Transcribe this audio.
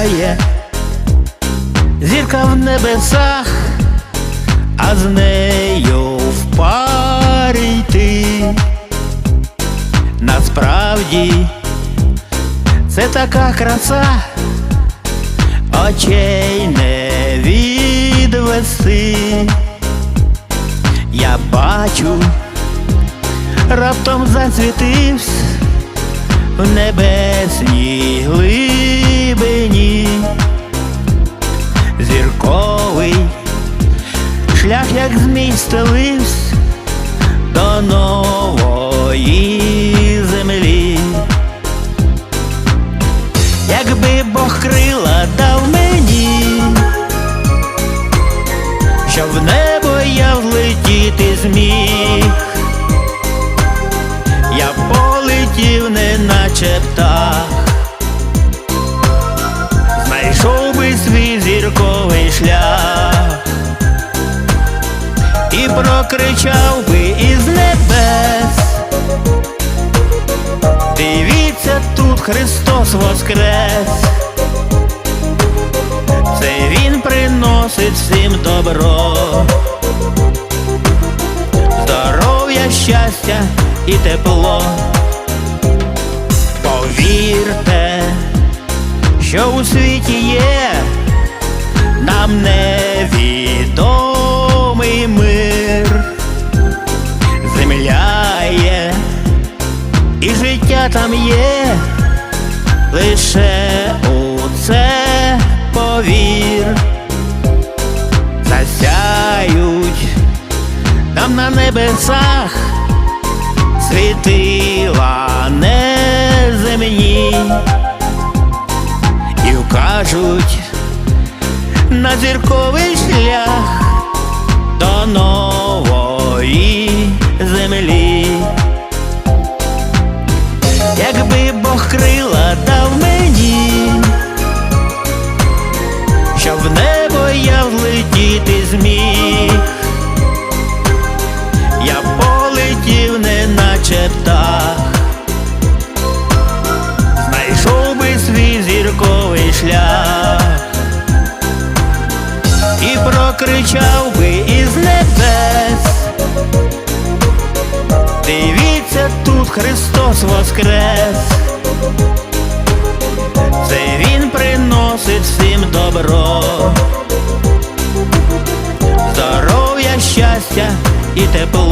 кружляє, зірка в небесах, а з нею в парі йти. Насправді це така краса, очей не відвести. Я бачу, раптом засвітився в небесній глибині, шлях, як змій стелився до нової землі. Якби Бог крила дав мені, щоб в небо я влетіти зміг, я полетів, не наче птах, знайшов би свій зірковий шлях прокричав би із небес. Дивіться, тут Христос воскрес. Це Він приносить всім добро, здоров'я, щастя і тепло. Повірте, що у світі є життя там є, лише у це повір, засяють там на небесах світила неземні і вкажуть на зірковий шлях Якби Бог крила дав мені, щоб в небо я влетіти зміг, я полетів, не наче птах, знайшов би свій зірковий шлях. І прокричав би із небес. Дивіться, тут Христос воскрес. Це Він приносить всім добро, здоров'я, щастя і тепло.